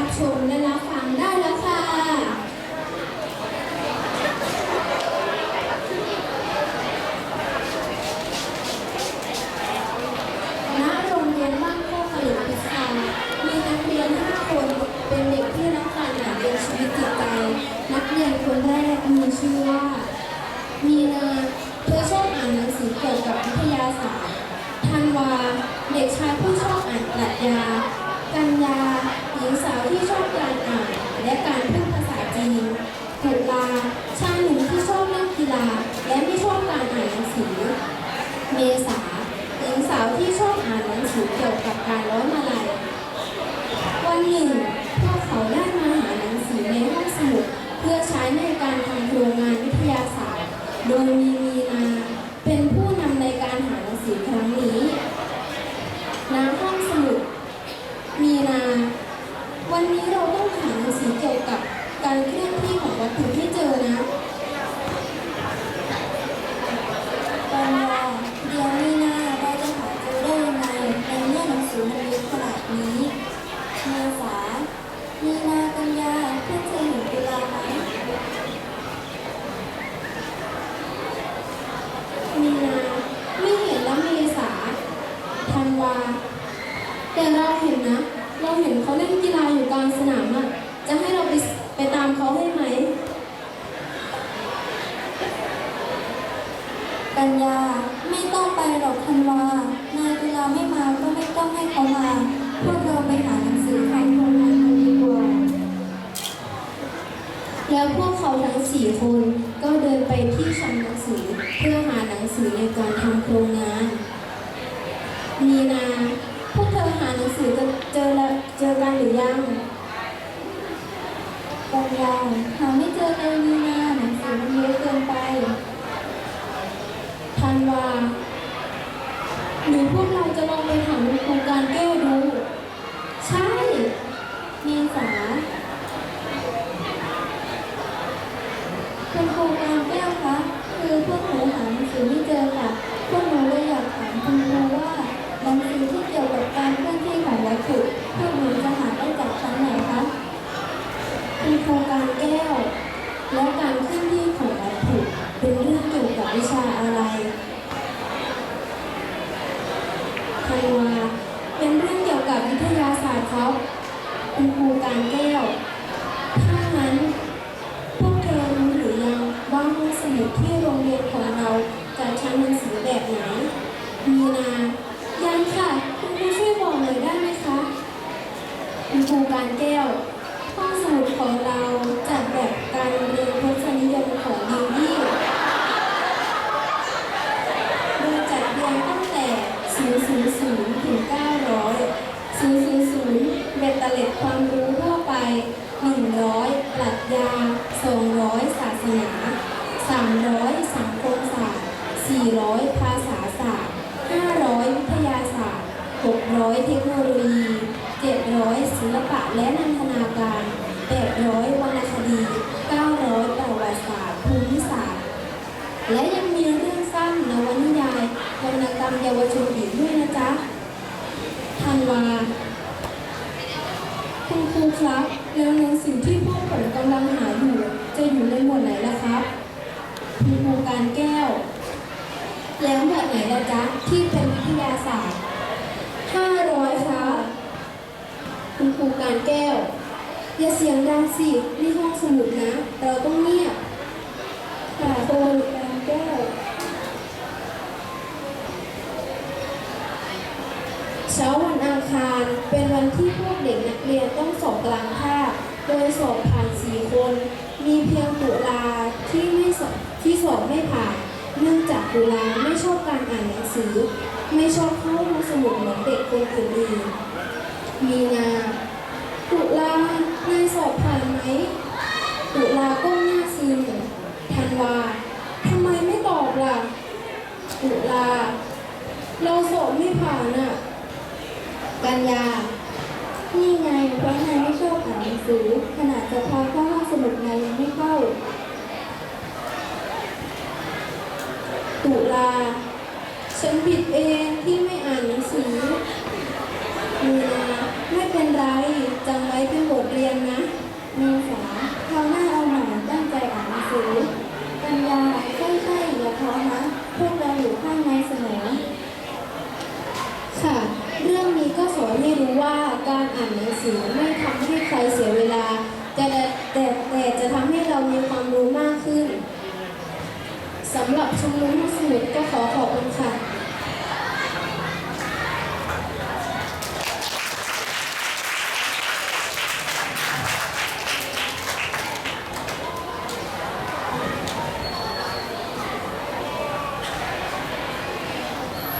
รับชมและรับฟังได้แล้วค่ะณโรงเรียนบ้านโคกขลุงพิศามีนักเรียน 5 คน เป็นเด็กที่รักการอ่านเป็นชีวิตจิตใจ นักเรียนคนแรกมีชื่อว่า มีนาเพื่อชอบอ่านหนังสือเกี่ยวกับวิทยาศาสตร์ธันวา เด็กชายผู้ชอบอ่านปรัชญา กัญญา หญิงสาวที่ชอบการอ่านและการพูดภาษาจีนตุลาชายหนุ่มที่ชอบเล่นกีฬาและไม่ชอบการอ่านหนังสือ เมษาหญิงสาวที่ชอบอ่านหนังสือเกี่ยวกับการร้อยมาลัยวันหนึ่งพวกเขาได้มาหาหนังสือในห้องสมุดเพื่อใช้ในการทำโครงงานวิทยาศาสตร์ โดยมีมีนาเป็นผู้นำในการหาหนังสือครั้งนี้ณห้องสมุด มีนา วันนี้เราต้องหาหนังสือเกี่ยวกับการเคลื่อนที่ของวัตถุที่เจอนะ ปัญญาเดี๋ยวนี้นะเราจะหาเจอได้ยังไงในเมื่อหนังสือมันเยอะขนาดนี้เมษามีนากันยาเพื่อนเธอเห็นตุลาไหม มีนาไม่เห็นแล้วเมษาธันวา แต่เราเห็นนะ เราเห็นเขาเล่นกีฬาอยู่กลางสนามอะจะให้เราไปไปตามเขาให้ไหม กันยาไม่ต้องไปหรอกธันวานายตุลาไม่มาก็ไม่ต้องให้เขามา พวกเราไปหาหนังสือทำโครงงานกันดีกว่า แล้วพวก เขาทั้งสี่คน ก็เดินไปที่ชั้นหนังสือเพื่อหาหนังสือในการทำโครงงานมีนา พวกเธอหาหนังสือกันเจอแล้วเจอกันหรือยัง กันยาหาไม่เจอเลยมีนาหนังสือมันเยอะเกินไป ธันวา หรือพวกเราจะลองไปถามโครงการแก้วดู ใช่ เมษาคุณครูการแก้วคะ คือพวกหนูหาหนังสือไม่เจอค่ะ พวกหนูเลยอยากถามคุณครูว่าหนังสือที่เกี่ยวกับการเคลื่อนที่ของวัตถุพวกหนูจะหาได้จากชั้นไหนคะ เป็นโครงการแก้ว และการเคลื่อนที่ของวัตถุเป็นเรื่องเกี่ยวกับวิชาอะไร ธันวาเป็นเรื่องเกี่ยวกับวิทยาศาสตร์ครับคุณครูการแก้ว ถ้างั้น พวกเธอรู้หรือยังว่าห้องสมุดที่โรงเรียนของเราจะใช้หนังสือแบบไหน มีนา ยังค่ะ คุณครูช่วยบอกหน่อยได้ไหมคะ คุณครูการแก้ว ห้องสมุดของเราจัดแบบการเรียนทศนิยมของดิวดี้โดยจัดเรียงตั้งแต่ 000 ถึง 900 ตเล็ดความรู้ทั่วไป 100 ปรัชญา 200 ศาสนา 300 สังคมศาสตร์ 400 ภาษาศาสตร์ 500 วิทยาศาสตร์ 600 เทคโนโลยี 700 ศิลปะและนาการ 800 วรรณคดี 900 ประวัติศาสตร์ ภูมิศาสตร์ และยังมีเรื่องสั้นนวนิยาย วรรณกรรมเยาวชนอีกด้วยนะจ๊ะธันวา ครับ แล้วหนังสือที่พวกผมกำลังหาอยู่ จะอยู่ในหมวดไหนล่ะครับคุณครูการแก้ว แล้วหมวดไหนล่ะจ๊ะที่เป็นวิทยาศาสตร์500ค่ะคุณครูการแก้ว อย่าเสียงดังสินี่ห้องสมุดนะ เราต้องเงียบค่ะครูการแก้วเช้าวันอังคาร นวันที่พวกเด็กนักเรียนต้องสอบกลางภาค โดยสอบผ่านสี่คน มีเพียงตุลาที่ไม่สอบที่สอบไม่ผ่าน เนื่องจากตุลาไม่ชอบการอ่านหนังสือ ไม่ชอบเข้าห้องสมุดเหมือนเด็กคนอื่นมีนาตุลานายสอบผ่านไหม ตุลาก้มหน้าซึมธันวาทำไมไม่ตอบล่ะ ตุลา เราสอบไม่ผ่านอะ กันยา นี่ไงเพราะนายไม่ชอบอ่านหนังสือ ขนาดจะพาเข้าห้องสมุดนายยังไม่เข้า ตุลา ฉันผิดเองที่ไม่อ่านหนังสือมีนาไม่เป็นไรจำไว้เป็นบท การอ่านหนังสือไม่ทำให้ใครเสียเวลาแต่แต่แต่จะทำให้เรามีความรู้มากขึ้น สำหรับชุมนุมห้องสมุดก็ขอขอบคุณค่ะ